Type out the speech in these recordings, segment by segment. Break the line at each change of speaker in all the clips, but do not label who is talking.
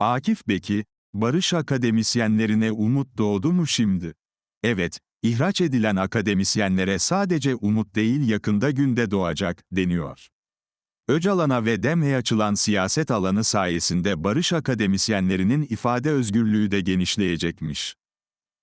Akif Beki, barış akademisyenlerine umut doğdu mu şimdi? Evet, ihraç edilen akademisyenlere sadece umut değil yakında günde doğacak, deniyor. Öcalan'a ve DEM'e açılan siyaset alanı sayesinde barış akademisyenlerinin ifade özgürlüğü de genişleyecekmiş.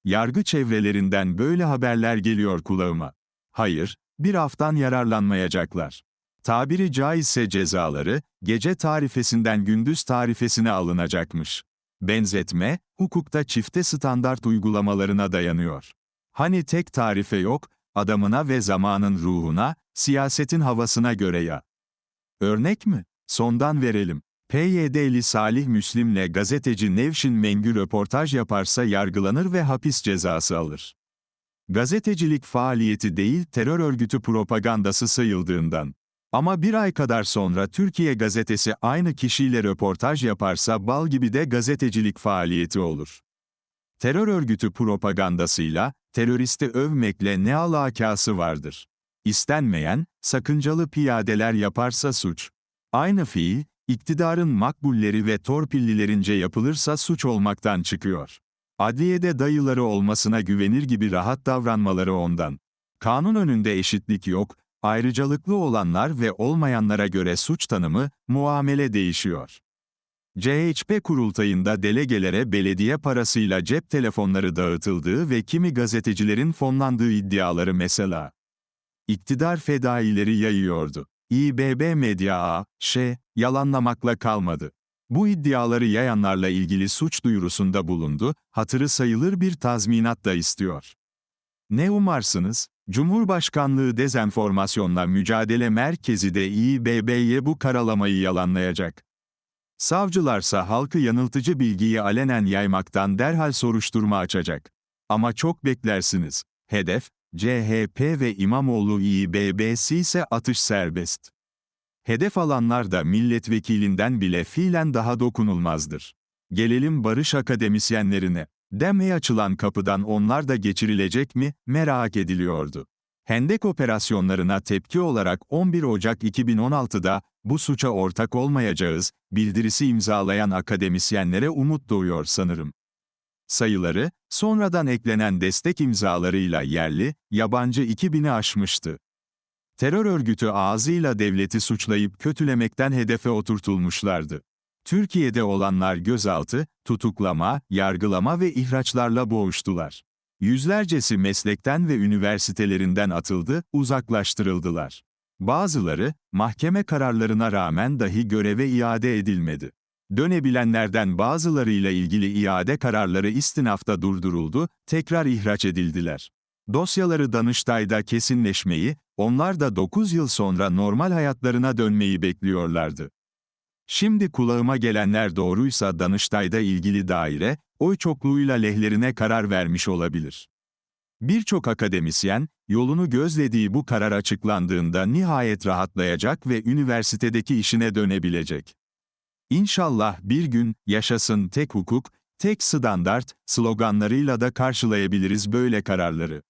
Yargı çevrelerinden böyle haberler geliyor kulağıma. Hayır, bir haftan yararlanmayacaklar. Tabiri caizse cezaları, gece tarifesinden gündüz tarifesine alınacakmış. Benzetme, hukukta çifte standart uygulamalarına dayanıyor. Hani tek tarife yok, adamına ve zamanın ruhuna, siyasetin havasına göre ya. Örnek mi? Sondan verelim. PYD'li Salih Müslim'le gazeteci Nevşin Mengü röportaj yaparsa yargılanır ve hapis cezası alır. Gazetecilik faaliyeti değil terör örgütü propagandası sayıldığından. Ama bir ay kadar sonra Türkiye gazetesi aynı kişiyle röportaj yaparsa bal gibi de gazetecilik faaliyeti olur. Terör örgütü propagandasıyla, teröristi övmekle ne alakası vardır? İstenmeyen, sakıncalı piyadeler yaparsa suç. Aynı fiil, iktidarın makbulleri ve torpillilerince yapılırsa suç olmaktan çıkıyor. Adliyede dayıları olmasına güvenir gibi rahat davranmaları ondan. Kanun önünde eşitlik yok, ayrıcalıklı olanlar ve olmayanlara göre suç tanımı, muamele değişiyor. CHP kurultayında delegelere belediye parasıyla cep telefonları dağıtıldığı ve kimi gazetecilerin fonlandığı iddiaları mesela. İktidar fedaileri yayıyordu. İBB Medya A, Ş, yalanlamakla kalmadı. Bu iddiaları yayanlarla ilgili suç duyurusunda bulundu, hatırı sayılır bir tazminat da istiyor. Ne umarsınız? Cumhurbaşkanlığı Dezenformasyonla Mücadele Merkezi de İBB'ye bu karalamayı yalanlayacak. Savcılarsa halkı yanıltıcı bilgiyi alenen yaymaktan derhal soruşturma açacak. Ama çok beklersiniz. Hedef, CHP ve İmamoğlu İBB'si ise atış serbest. Hedef alanlar da milletvekilinden bile fiilen daha dokunulmazdır. Gelelim barış akademisyenlerine. Dem'e açılan kapıdan onlar da geçirilecek mi, merak ediliyordu. Hendek operasyonlarına tepki olarak 11 Ocak 2016'da, bu suça ortak olmayacağız, bildirisi imzalayan akademisyenlere umut doğuyor sanırım. Sayıları, sonradan eklenen destek imzalarıyla yerli, yabancı 2000'i aşmıştı. Terör örgütü ağzıyla devleti suçlayıp kötülemekten hedefe oturtulmuşlardı. Türkiye'de olanlar gözaltı, tutuklama, yargılama ve ihraçlarla boğuştular. Yüzlercesi meslekten ve üniversitelerinden atıldı, uzaklaştırıldılar. Bazıları, mahkeme kararlarına rağmen dahi göreve iade edilmedi. Dönebilenlerden bazılarıyla ilgili iade kararları istinafta durduruldu, tekrar ihraç edildiler. Dosyaları Danıştay'da kesinleşmeyi, onlar da 9 yıl sonra normal hayatlarına dönmeyi bekliyorlardı. Şimdi kulağıma gelenler doğruysa Danıştay'da ilgili daire, oy çokluğuyla lehlerine karar vermiş olabilir. Birçok akademisyen, yolunu gözlediği bu karar açıklandığında nihayet rahatlayacak ve üniversitedeki işine dönebilecek. İnşallah bir gün, yaşasın tek hukuk, tek standart, sloganlarıyla da karşılayabiliriz böyle kararları.